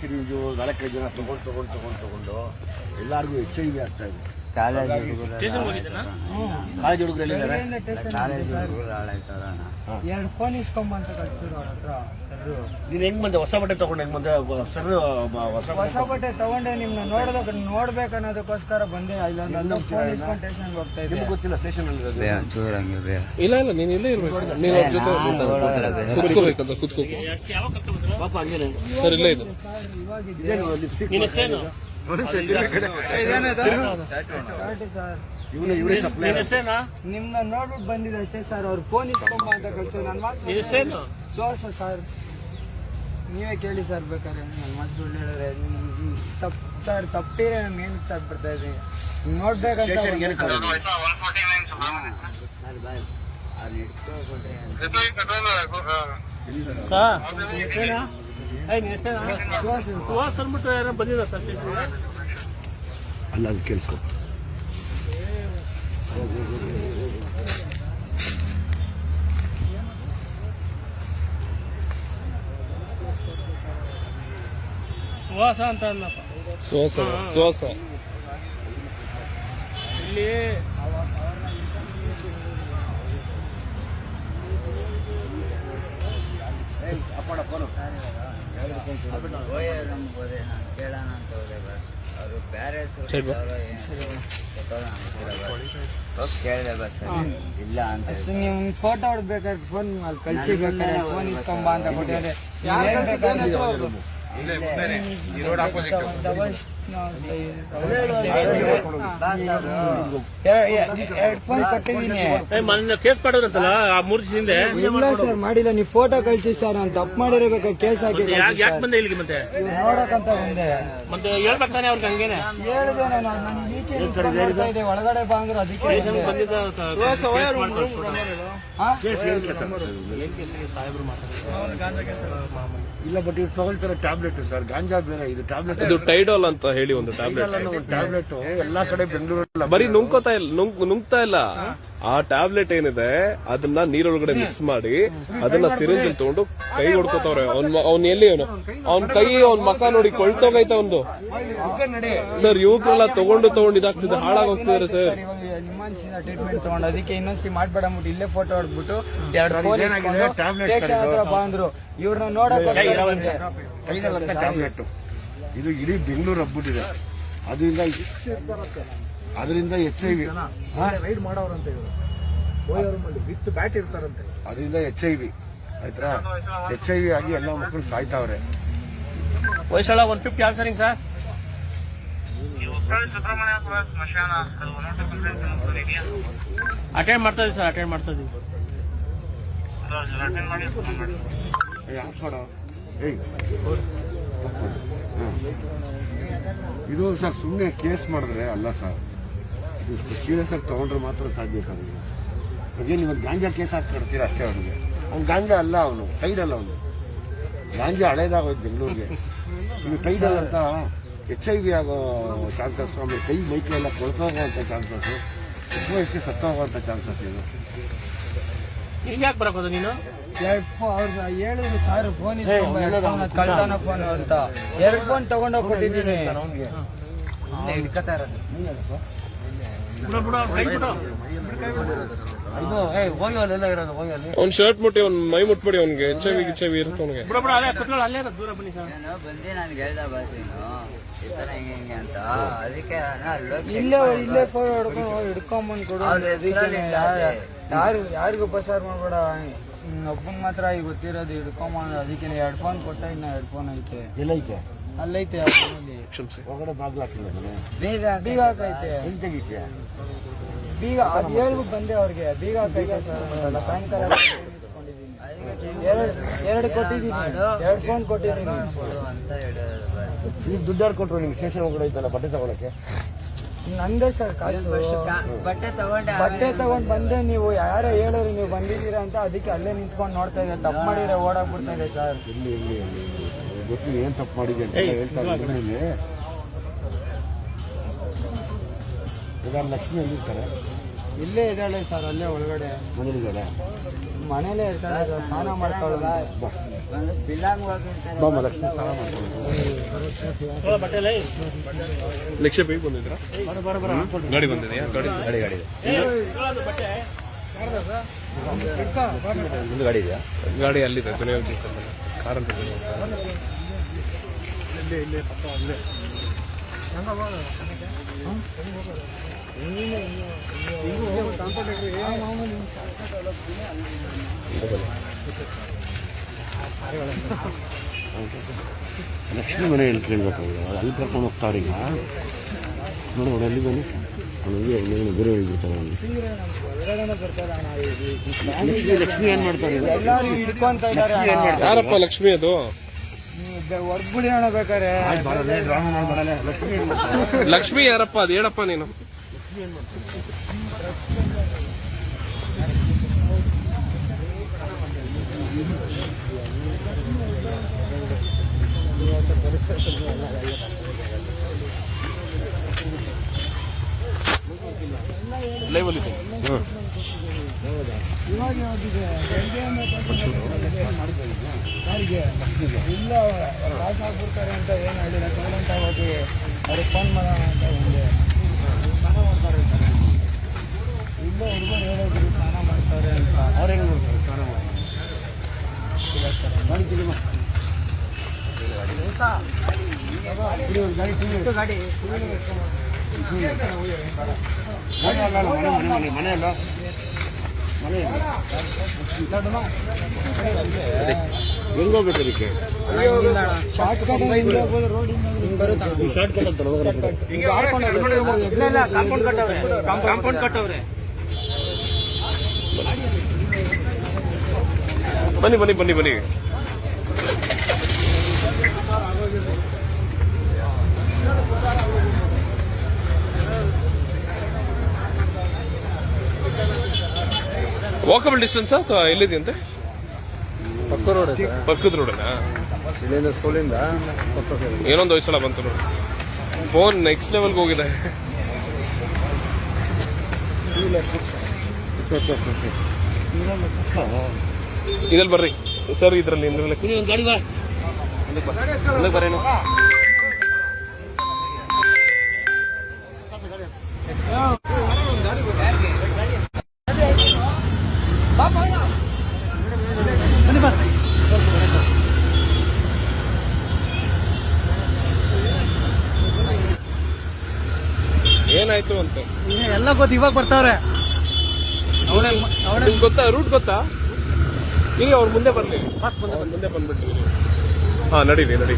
Syringe ನಾಲ್ಕೈದು ಜನ ತಗೊಂಡು ತಗೊಂಡು ತಗೊಂಡು ತಗೊಂಡು ಎಲ್ಲರಿಗೂ ಎಚ್ ಐ ವಿ ಆಗ್ತಾ ಇದೆ. ಕಾಲೇಜ್ ಹುಡುಗರು ಎಲ್ಲಿದ್ದಾರೆ ಎರಡು ಫೋನ್ ಇಸ್ಕೊಂಬಂತ ಕಳ್ಸಿದ್ರು ಅವ್ರ ಹತ್ರ. ಸರ್ರು. ನೀನ್ ಹೆಂಗ್ ಬಂದೆ? ಹೊಸ ಬಟ್ಟೆ ತಗೊಂಡು ಹೆಂಗ್ ಬಂದೆ? ಸರ್ ಹೊಸ ಹೊಸ ಬಟ್ಟೆ ತಗೊಂಡೆ ನಿಮ್ನ ನೋಡ್ಬೇಕು ಅನ್ನೋದಕ್ಕೋಸ್ಕರ ಬಂದೆ. ಇಸ್ಕೊಂಡು ಸ್ಟೇಷನ್ಗೆ ಹೋಗ್ತಾ ಇದ್ದೆ ನಿಮ್ಗೆ ಗೊತ್ತಿಲ್ಲ ಸ್ಟೇಷನ್ ಅಲ್ಲಿ ಇಲ್ಲ ಇಲ್ಲ ನೀನ್ ಇಲ್ಲೇ ಇರ್ಬೇಕು. ನೀನ್ ಅವ್ರ ಜೊತೆ ಕುತ್ಕೋಬೇಕಂತ ಕುತ್ಕೋ. ಪಾಪ ಹಂಗೇನೆ. ಸರ್ ಇಲ್ಲೇ ಇದು ನಿಮ್ನ ನೋಡ್ಬಿಟ್ಟು ಬಂದಿದೆ ಅಷ್ಟೇ ಸರ್ ಅವ್ರು. ಫೋನ್ ಇಸ್ಕೊಂಬ ಅಂತ ಕಳ್ಸೋ ನನ್ನ ಮಾತು ಸೋರ್ಸ ಸರ್ ನೀವೇ ಕೇಳಿ ಸರ್ ಬೇಕಾದ್ರೆ ನನ್ನ ಮಾತು ಸುಳ್ಳು ಹೇಳಿದ್ರೆ ತಪ್ಪು ಸರ್ ತಪ್ಪಿದ್ರೆ ನಮ್ಗೆ ಏನು ಸರ್ ಬರ್ತಾ ಇದೆ. ನೋಡ್ಬೇಕಂತ ಬಂದೆ ಏನಕ್ಕೆ ಸರ್. ಅಲ್ಲಿ ಇಟ್ಕೊಬಿಟ್ರೆ ಸುಹಾಸ್ ಅಲ್ಲ ಅದು ಕೇಳಿಸ್ಕೊ. ಸುಹಾಸ ಅಂತ ಅನ್ನಪ್ಪ ಸುಹಾಸ ಸುಹಾಸ ಇಲ್ಲಿ ಕೇಳೋಣ ಅಂತ ಹೋದೆ ಬಸ್ ಅವರು ಬೇರೆ. ಹೋಗಿ ಕೇಳಿದೆ ಬಸ್ ಇಲ್ಲ ಅಂತ ನೀವು ಫೋಟೋ ಹೊಡ್ಬೇಕಾದ್ರೆ ಫೋನ್ ಅಲ್ಲಿ ಕಳ್ಸಿ ಬೇಕಾದ್ರೆ ಫೋನ್ ಇಸ್ಕೊಂಬ ಅಂತ ಕೊಟ್ಟಿದ್ರೆ ಏನ್ ಬೇಕಾದ್ರೆ ಡಬಲ್ ಕೇಸ್ ಆ ಇಲ್ಲ ಸರ್ ಮಾಡಿಲ್ಲ ನೀವು ಫೋಟೋ ಕಳ್ಸಿ ಸರ್ ನಾನು ತಪ್ಪು ಮಾಡಿರ್ಬೇಕು ಕೇಸ್ ಹಾಕಿ ಯಾಕೆ ಬಂದೆ ಇಲ್ಲಿಗೆ ಮತ್ತೆ ನೋಡಕ್ಕಂತ ಬಂದೆ ಮತ್ತೆ ಹೇಳ್ಬೇಕು ತಾನೆ ಅವ್ರಿಗೆ ಹಂಗೇನೆ ಹೇಳಿದೆ ಒಳಗಡೆ ಬಾ ಅಂದ್ರೆ ಅದಕ್ಕೆ ಇಲ್ಲ ಬಟ್ ಇವ್ರು ತಗೊಳ್ತಾರೆ ಟ್ಯಾಬ್ಲೆಟ್ ಸರ್. ಗಾಂಜಾ ಬೇರೆ, ಇದು ಟ್ಯಾಬ್ಲೆಟ್ ಇದು ಟೈಡೋಲ್ ಅಂತ. ಹೇಳಿ ಒಂದು ಟ್ಯಾಬ್ಲೆಟ್ ಟ್ಯಾಬ್ಲೆಟ್ ಎಲ್ಲಾ ಕಡೆ ಬೆಂಗಳೂರಲ್ಲ ಬರೀ ನುಂಗ್ಕೋತಾ ಇಲ್ಲ ನುಂಗ್ ನುಂಗ್ತಾ ಇಲ್ಲ. ಆ ಟ್ಯಾಬ್ಲೆಟ್ ಏನಿದೆ ಅದನ್ನ ನೀರೊಳಗಡೆ ಮಿಕ್ಸ್ ಮಾಡಿ ಅದನ್ನ ಸಿರಿಂಜ್ ತಗೊಂಡು ಕೈ ಹೊಡ್ಕೋತಾವ್ರೆ. ಅವ್ನ್ ಅವ್ನ್ ಎಲ್ಲಿ ಅವನು? ಅವ್ನ್ ಕೈ ಅವ್ನ್ ಮಕ ನೋಡಿ ಕೊಳ್ತೋಗೈತೆ ಒಂದು ಸರ್ ಯುವಕರೆಲ್ಲ ತಗೊಂಡು ತಗೊಂಡು ಇದಾಗ್ತಿದೆ ಹಾಳಾಗೋಗ್ತಿದಾರೆ ಸರ್ ನಿಮ್ಮಾನ್ಸಿನ ಟ್ರೀಟ್ಮೆಂಟ್ ತಗೊಂಡು ಅದಕ್ಕೆ ಇನ್ನೊಂದ್ಸಿ ಮಾಡ್ಬೇಡ ಅಂದ್ಬಿಟ್ಟು ಇಲ್ಲೇ ಫೋಟೋ ಹೊಡ್ಬಿಟ್ಟು ಎರಡು ಫೋನ್ ಟ್ಯಾಬ್ಲೆಟ್ ಸ್ಟೇಷನ್ ಹತ್ರ ಬಾ ಅಂದ್ರು ಇವ್ರನ್ನ ನೋಡಕ್ ಟ್ಯಾಬ್ಲೆಟ್ ಇದು ಇಡೀ ಬೆಂಗಳೂರು ಹಬ್ಬಿಟ್ಟಿದೆ. ಅದರಿಂದ ಅದರಿಂದ ಎಚ್ ಐ ವಿ ರೈಡ್ ಮಾಡೋರಂತೆ ಇವರು. ವಿತ್ ಬ್ಯಾಟ್ ಇರ್ತಾರಂತೆ. ಅದರಿಂದ ಎಚ್ ಐ ವಿ ಆಯ್ತಾ? ಎಚ್ ಐ ವಿ ಆಗಿ ಎಲ್ಲ ಮಕ್ಕಳು ಸಾಯ್ತಾವ್ರೆ. ವಯಸ್ಸಳ one fifty answering sir attend ಮಾಡ್ತಾ ಇದೀವಿ ಸರ್ ಅಟೆಂಡ್ ಮಾಡ್ತಾ ಇದೀವಿ. ಯಾಕೆ ಮಾಡೋ. ಏಯ್. ಇದು ಸರ್ ಸುಮ್ಮನೆ ಕೇಸ್ ಮಾಡಿದ್ರೆ ಅಲ್ಲ ಸರ್. ಇದು ಸೀರಿಯಸ್ ಆಗಿ ತೊಗೊಂಡ್ರೆ ಮಾತ್ರ ಸಾಧ್ಯ ಸರ್ ಅದೇ ನೀವು ಗಾಂಜಾ ಕೇಸ್ ಹಾಕಿ ಅಷ್ಟೇ ಅವನಿಗೆ. ಅವ್ನು ಗಾಂಜಾ ಅಲ್ಲ ಅವನು ಟೈಡಲ್ಲ ಅವನು. ಗಾಂಜಾ ಹಳೇದಾಗೋಯ್ತು ಬೆಂಗಳೂರಿಗೆ. ಇನ್ನು ಟೈಡಲ್ ಅಂತ ಎಚ್ ಐ ವಿ ಆಗೋ ಚಾನ್ಸಸ್ ಆಮೇಲೆ ಕೈ ಮೈಕಳೆಲ್ಲ ಕೊಳ್ತೋಗುವಂಥ ಚಾನ್ಸಸ್ ತುಂಬ ಎಷ್ಟು ಸತ್ತೋಗುವಂಥ ಚಾನ್ಸಸ್ ಇದು ಈಗ ಯಾಕೆ ಬರೋಕೋದು ನೀನು? ಅವ್ರ ಹೇಳಿದ್ರು ಸರ್ ಫೋನ್ ಕಳ್ತಾನ ಫೋನ್ ಅಂತ. ಎರಡು ಫೋನ್ ತಗೊಂಡೋಗಿ ಕೊಟ್ಟಿದ್ದೀನಿ. ಹಿಡ್ಕೊತಾ ಇರೋದು. ಬಿಡು ಬಿಡು ಕೈ ಬಿಡು. ಇದು ಏ ಹೋಗಿ ಅಲ್ಲೆಲ್ಲ ಇರೋದು ಹೋಗಿ ಅಲ್ಲಿ ಅವ್ನ್ ಶರ್ಟ್ ಮುಟ್ಟಿ ಅವ್ನ್ ಮೈ ಮುಟ್ಬಿಡಿ ಅವ್ನಿಗೆ. ಎಚ್ ಐ ವಿ ಗಿಚ್ ಐ ವಿ ಇರುತ್ತೆ ಅವ್ನಿಗೆ. ಬಿಡು ಬಿಡು ಅಲ್ಲೇ ಅಲ್ಲೇ ದೂರ ಬನ್ನಿ ಸರ್. ನಾನು ಬಂದು ಹೇಳ್ದ ಬಸ್ ನೀನು. ಈ ತರ ಹಿಂಗೆ ಹಿಂಗೆ ಅಂತ. ಅದಕ್ಕೆ ಇಲ್ಲೇ. ಇಲ್ಲೇ ಹೊಡ್ಕೊಂಡು ಹಿಡ್ಕೊಂಬಂದು ಕೊಡು. ಯಾರಿಗೂ ಬಸಾರ್ ಮಾಡ್ಬೇಡ. ಒಬ್ಬನ್ ಮಾತ್ರ ಈಗ ಗೊತ್ತಿರೋದು ಹಿಡ್ಕೊಂಬ ಅದಕ್ಕೆ ಎರಡು ಫೋನ್ ಕೊಟ್ಟ ಇನ್ನ ಎರಡು ಫೋನ್ ಐತೆ. ಎಲ್ಲೈತೆ? ಅಲ್ಲೈತೆ ಆ ಫೋನಲ್ಲಿ ಹೊರಗಡೆ ಬಾಗ್ಲು ಹಾಕಿಲ್ಲ ಮನೆ ಬೀಗ ಬೀಗ ಹಾಕೈತೆ. ತೆಗಿತೀಯ ಬೀಗ ಅದು ಹೇಳ್ಬಿಟ್ಟು ಬಂದೆ ಅವ್ರಿಗೆ. ಬೀಗ ಹಾಕೈತೆ ಸರ್. ಸಾಯಂಕಾಲ ಇಸ್ಕೊಂಡಿದ್ದೀನಿ. ಎರಡು ಎರಡು ಕೊಟ್ಟಿದ್ದೀನಿ. ಎರಡು ಫೋನ್ ಕೊಟ್ಟಿದ್ದೀನಿ. ಕೊಡು ಅಂತ ಈಗ ದುಡ್ಡು ಕೊಟ್ರು ನಿಮ್ಗೆ? ಸ್ಟೇಷನ್ ಒಳಗಡೆ ಐತಲ್ಲ ಬಟ್ಟೆ ತಗೊಳಕ್ಕೆ? ನಂದೇ ಸರ್ ಕಾಸು. ಬಟ್ಟೆ ತಗೊಂಡ ಬಟ್ಟೆ ತಗೊಂಡ್ ಬಂದೆ ನೀವು ಯಾರೋ ಹೇಳೋರು ನೀವು ಬಂದಿದ್ದೀರಾ ಅಂತ ಅದಕ್ಕೆ ಅಲ್ಲೇ ನಿಂತ್ಕೊಂಡು ನೋಡ್ತಾ ಇದ್ದೆ. ತಪ್ಪು ಮಾಡಿದ್ರೆ ಓಡಾಗ್ಬಿಡ್ತಾ ಇದೆ ಸರ್. ಇಲ್ಲಿ ಇಲ್ಲಿ ಇಲ್ಲಿ ಗೊತ್ತಿಲ್ಲ ಏನ್ ತಪ್ಪು ಮಾಡಿದೆ ಅಂತ ಹೇಳ್ತಾರೆ ಇಲ್ಲಿ ಇವಾಗ ಲಕ್ಷ್ಮಿ ಎಲ್ಲಿರ್ತಾರೆ? ಇಲ್ಲೇ ಇದ್ದಾಳೆ ಸರ್ ಅಲ್ಲೇ ಒಳಗಡೆ. ಮನೇಲಿದ್ದಾಳೆ ಮನೇಲೇ ಇರ್ತಾಳೆ ಸರ್, ಸ್ನಾನ ಮಾಡ್ಕೊಳ್ಳೋದು ಬಾ. ಒಂದು ಫಿಲಮ್ ಹೋಗಿರ್ತಾರೆ ಲಕ್ಷ್ಮಿ ಸ್ನಾನ ಇಲ್ಲ ಲಕ್ಷ ಬೇಗ ಬಂದಿದ್ರಾ ಗಾಡಿ ಬಂದಿದೆಯಾ? ಗಾಡಿ ಗಾಡಿ ಗಾಡಿ ಬಟ್ಟೆ ಗಾಡಿ ಅಲ್ಲಿದೆ ದುನಿಯಾ ಕಾರಲ್ಲಿ ಲಕ್ಷ್ಮಿ ಮನೆ ಎಲ್ಲಿ ಕೇಳ್ಬೇಕಾಗಿದೆ? ಅಲ್ಲಿ ಕರ್ಕೊಂಡು ಹೋಗ್ತಾರೆ ಈಗ. ನೋಡಿ ನೋಡಿ ಅಲ್ಲಿ ಬನ್ನಿ? ಅವನಿಗೆ ಬೇರೆ ಅವನಿಗೆ ಲಕ್ಷ್ಮಿ ಲಕ್ಷ್ಮಿ ಏನ್ ಮಾಡ್ತಾರೆ ಯಾರಪ್ಪ ಲಕ್ಷ್ಮಿ ಅದು? ಹೊರ್ಗ್ಬಿಡಿ ಅಣ್ಣ ಬೇಕಾರೆ ಲಕ್ಷ್ಮಿ ಯಾರಪ್ಪ? ಅದು ಹೇಳಪ್ಪ ನೀನು. ಲೈವ್ ಅಲ್ಲಿ ಇದೆ. ಇವಾಗ ಯಾವ್ದಿದೆ ಯಾರಿಗೆ ಇಲ್ಲ ಆಗ್ಬಿಡ್ತಾರೆ ಅಂತ ಏನು ಹೇಳಿಲ್ಲ ಸೈಲೆಂಟ್ ಅವ್ರಿಗೆ ಫೋನ್ ಮಾಡೋಣ ಅಂತ ಒಂದೇ ಸ್ನಾನ ಮಾಡ್ತಾರೆ. ಇಲ್ಲ ಹುಡುಗರು ಹೇಳಿದ್ರು ಸ್ನಾನ ಮಾಡ್ತಾರೆ ಅಂತ ಅವ್ರು ಹೆಂಗ್ ಮಾಡ್ತಾರೆ ಸ್ನಾನ ಮಾಡಿ ಗಾಡಿ ತಿಳಿ ಮಾ. ಕುಡಿ ಒಂದು ಗಾಡಿ ತಿಳಿ. ಗಾಡಿ ಮನೆ ಅಲ್ಲ ಅಲ್ಲ, ಮನೆ ಮನೆ ಮನೆ ಮನೆ ಅಲ್ಲ ಮನೆ ಅಲ್ಲ. ಹೆಂಗ್ ಹೋಗ್ಬೇಕು ಅದಕ್ಕೆ ಶಾರ್ಟ್ ಕಟ್ ಶಾರ್ಟ್ ಕಟ್ ಅಂತ ಒಳಗಡೆ ಬಿಡು. ಕಾಂಪೌಂಡ್ ಕಟ್ಟವ್ರೆ ಕಾಂಪೌಂಡ್ ಕಟ್ಟವ್ರೆ ಬನ್ನಿ ಬನ್ನಿ ಬನ್ನಿ ಬನ್ನಿ. ವಾಕಬಲ್ ಡಿಸ್ಟೆನ್ಸ್ ಅಥವಾ ಎಲ್ಲಿದೆಯಂತೆ ಪಕ್ಕ ರೋಡ್ ಪಕ್ಕದ ರೋಡನಾ ಇಲ್ಲಿಂದ ಸ್ಕೂಲಿಂದ ಏನೊಂದು ವಯಸ್ಸಲ್ಲ ಬಂತು ನೋಡಿ. ಫೋನ್ ನೆಕ್ಸ್ಟ್ ಲೆವೆಲ್ಗೆ ಹೋಗಿದೆ. ಇದ್ರಲ್ಲಿ ಬರ್ರಿ. ಸರ್ ಇದ್ರಲ್ಲಿ ಇಂದ್ರಲ್ಲಿ. ಗಾಡಿ ಬಾ. ಬರೇನು? ಏನಾಯ್ತು ಅಂತ? ಎಲ್ಲ ಗೊತ್ತ ಇವಾಗ ಬರ್ತಾವ್ರೆ. ನಿಮ್ಗೆ ಗೊತ್ತಾ? ರೂಟ್ ಗೊತ್ತಾ? ಇಲ್ಲಿ ಅವ್ರು ಮುಂದೆ ಬರ್ಲಿ ಫಸ್ಟ್ ಮುಂದೆ ಬಂದ್ಬಿಟ್ಟು ಹಾ ನಡೀರಿ ನಡಿ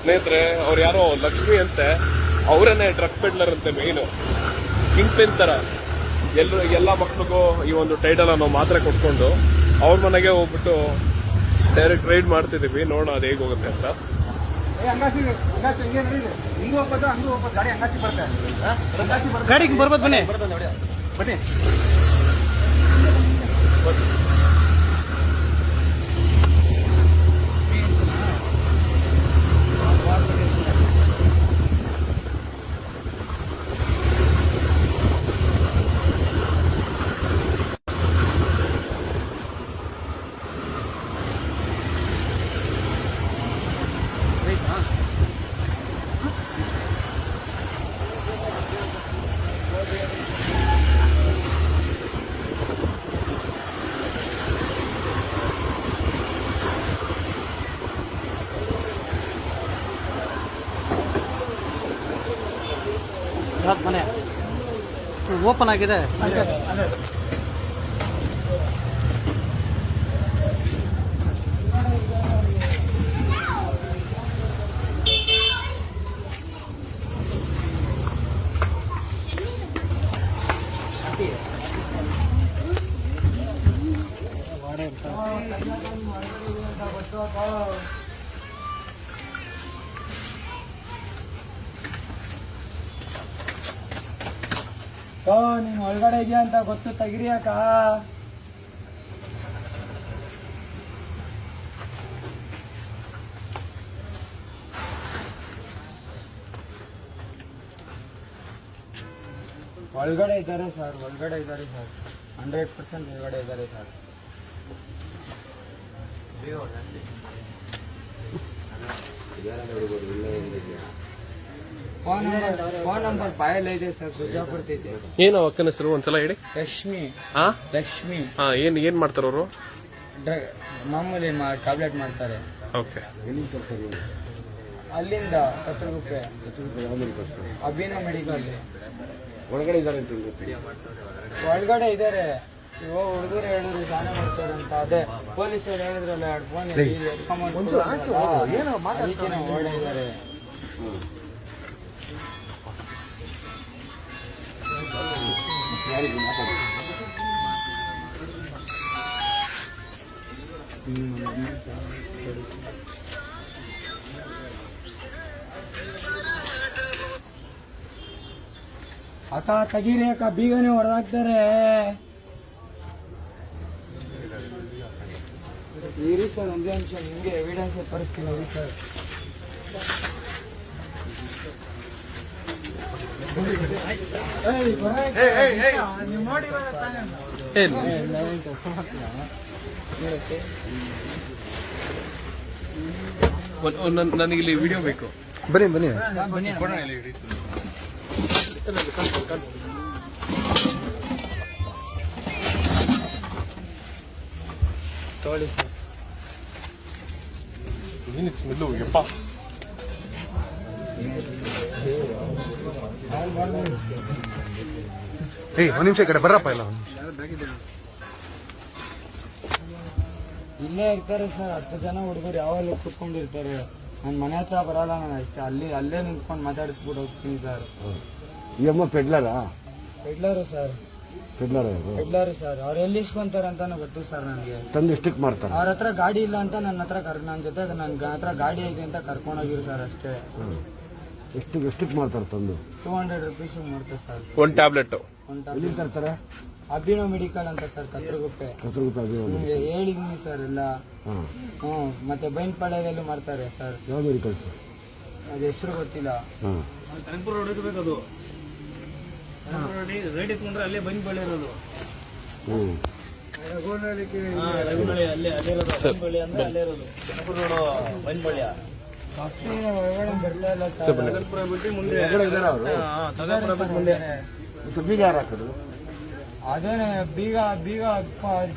ಸ್ನೇಹಿತರೆ ಅವ್ರು ಯಾರೋ ಲಕ್ಷ್ಮಿ ಅಂತೆ ಅವರೇನೆ ಡ್ರಗ್ ಪೆಡ್ಲರ್ ಅಂತೆ ಮೇನು ಕಿಂಗ್ ಪೆನ್ ತರ. ಎಲ್ರು ಎಲ್ಲಾ ಮಕ್ಳಿಗೂ ಈ ಒಂದು ಟೈಟಲ್ ಅನ್ನೋ ಮಾತ್ರೆ ಕೊಟ್ಕೊಂಡು ಅವ್ರ ಮನೆಗೆ ಹೋಗ್ಬಿಟ್ಟು ಡೈರೆಕ್ಟ್ ರೈಡ್ ಮಾಡ್ತಿದೀವಿ. ನೋಡೋಣ ಅದು ಹೇಗೆ ಹೋಗುತ್ತೆ ಅಂತ. ಗಾಡಿಗೆ ಬರ್ಬೋದು ಬನ್ನಿ. ಮನೆ ಓಪನ್ ಆಗಿದೆ ನೀನ್ ಒಳಗಡೆ ಇದೆಯಾ ಅಂತ ಗೊತ್ತು ತೆಗಿರಿಯಾಕ ಒಳಗಡೆ ಇದ್ದಾರೆ ಸರ್ ಒಳಗಡೆ ಇದ್ದಾರೆ ಸರ್ ಹಂಡ್ರೆಡ್ ಪರ್ಸೆಂಟ್ ಒಳಗಡೆ ಇದ್ದಾರೆ sir phone number phone number ಬಾಯಲ್ಲಿ ಇದೆ ಸರ್ ಬಿಜಾಪುರದೈತೆ ಏನು ಅಕ್ಕನ ಹೆಸರು ಒಂದ್ಸಲ ಹೇಳಿ? ಲಕ್ಷ್ಮಿ. ಹಾ? ಲಕ್ಷ್ಮಿ. ಹಾ ಏನ್ ಏನ್ ಮಾಡ್ತಾರ ಅವರು? ಡ್ರಗ್ ಮಾಮೂಲಿ ಟ್ಯಾಬ್ಲೆಟ್ ಮಾಡ್ತಾರೆ. ಓಕೆ. ಅಲ್ಲಿಂದ ಕತ್ರಗುಪ್ಪೆ ಅಭಿನ ಮೆಡಿಕಲ್. ಒಳಗಡೆ ಇದ್ದಾರೆ ಅಂತ ಒಳಗಡೆ ಇದ್ದಾರೆ. ಇವಾಗ ಹುಡುಗರು ಹೇಳಿದ್ರು ಸ್ನಾನ ಮಾಡ್ತಾರೆ ಅಂತ. ಅದೇ ಪೊಲೀಸರು ಹೇಳಿದ್ರಲ್ಲ ಎರಡು ಫೋನ್ ಎತ್ಕೊಂಬಂದು ಅದಕ್ಕೆ ನಾವು ಓಡಿದ್ದಾರೆ ಯಾರಿಗೆ ಮಾತಾಡಿ ಅಕ್ಕ ತೆಗೀರಿ ಅಕ್ಕ ಬೀಗನೆ ಹೊಡೆದಾಕ್ತಾರೆ ಇರಿ ಸರ್ ಒಂದೇ ನಿಮಿಷ ನಿಮಗೆ ಎವಿಡೆನ್ಸ್ ತೋರಿಸ್ತೀನಿ ಇರಿ ಸರ್ ಇಲ್ಲಿ ವಿಡಿಯೋ ಬೇಕು. ಬನ್ನಿ ಬನ್ನಿ. ತಗೊಳ್ಳಿ ಸರ್. ಏನಿತ್ತು ಸ್ಮೆಲ್ಲು ಯಪ್ಪ. ಏಯ್ ಒಂದ್ ನಿಮಿಷ ಈ ಕಡೆ ಬರ್ರಪ್ಪ ಇಲ್ಲ ಒಂದ್ ಇಲ್ಲೇ ಇರ್ತಾರೆ ಸರ್ ಹತ್ತು ಜನ ಹುಡುಗರು ಯಾವಾಗಲೂ ಕುತ್ಕೊಂಡಿರ್ತಾರೆ ನನ್ನ ಮನೆ ಹತ್ರ ಬರಲ್ಲ ನಾನು ಅಷ್ಟೇ ಅಲ್ಲಿ ಅಲ್ಲೇ ನಿಂತ್ಕೊಂಡು ಮಾತಾಡಿಸ್ಬಿಟ್ಟು ಹೋಗ್ತೀನಿ ಸರ್. ಈ ಅಮ್ಮ ಪೆಡ್ಲರಾ? Peddler sir. ಪೆಡ್ಲರ ಪೆಡ್ಲರು ಸರ್. ಅವ್ರು ಎಲ್ಲಿ ಇಸ್ಕೊಂತಾರೆ ಅಂತಾನು ಗೊತ್ತು ಸರ್ ನನಗೆ. ತಂದು ಇಷ್ಟಕ್ಕೆ ಮಾಡ್ತಾರೆ ಅವ್ರ ಹತ್ರ ಗಾಡಿ ಇಲ್ಲ ಅಂತ ನನ್ನ ಹತ್ರ ಕರ್ ನನ್ನ ಜೊತೆ ನನ್ನ ಹತ್ರ ಗಾಡಿ ಐತೆ ಅಂತ ಕರ್ಕೊಂಡೋಗಿರು ಸರ್ ಅಷ್ಟೇ. ಎಷ್ಟು ಎಷ್ಟು ಮಾಡ್ತಾರೆ ತಂದು? ಟೂ ಹಂಡ್ರೆಡ್ ರುಪೀಸ್ ಮಾಡ್ತಾರೆ ಸರ್. ಒಂದು ಟ್ಯಾಬ್ಲೆಟ್ ಒಂದು ಎಲ್ಲಿಂದ ತರ್ತಾರೆ? ಅಭಿನವ ಮೆಡಿಕಲ್ ಅಂತ ಸರ್ ಕತ್ರಗುಪ್ಪೆ. ಕತ್ರಗುಪ್ಪೆ ನಿಮ್ಗೆ ಹೇಳಿದೀನಿ ಸರ್ ಎಲ್ಲ. ಹಾಂ. ಹ್ಞೂ ಮತ್ತೆ ಬೈನ್ಪಾಳ್ಯದಲ್ಲೂ ಮಾಡ್ತಾರೆ ಸರ್. ಯಾವ ಮೆಡಿಕಲ್ ಸರ್? ಅದು ಹೆಸರು ಗೊತ್ತಿಲ್ಲ. ಹಾಂ. ಕನಕಪುರ ರೋಡ್ ಇರ್ಬೇಕು ಅದು. ರೋಡ್ ರೇಟ್ ಇಟ್ಕೊಂಡ್ರೆ ಅಲ್ಲೇ ಬಂದ್ ಇರೋದು. ಹ್ಞೂ. ರಘುನಳ್ಳಿ ಅಲ್ಲೇ ಅಲ್ಲೇ ಇರೋದು. ಬಂದ್ ಬಳ್ಳಿ ಅಂದ್ರೆ ಅಲ್ಲೇ ಇರೋದು. ಕನಕಪುರ ಬೀಗ ಯಾರು ಹಾಕೋದು ಬೀಗ ಬೀಗ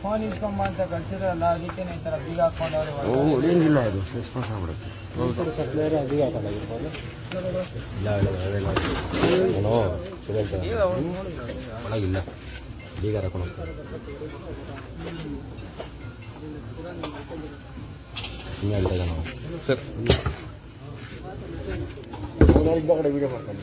ಫೋನ್ ಇಸ್ಕೊಂಬ ಅಂತ ಕಳ್ಸಿದ್ರಲ್ಲ ಅದಕ್ಕೆ ಈ ತರ ಬೀಗ ಹಾಕೊಂಡವ್ರೆ ಹೊಡೆಯಂಗಿಲ್ಲ ಅದು ಆಗ್ಬಿಡುತ್ತೆ ಬೀಗ ಹಾಕೊಂಡು ಇಲ್ಲ ಬೀಗ ಇದ್ದ ನಾವು ಸರ್ ನಾನು ಇದ್ದ ಕಡೆ ವಿಡಿಯೋ ಮಾಡ್ತಾನೆ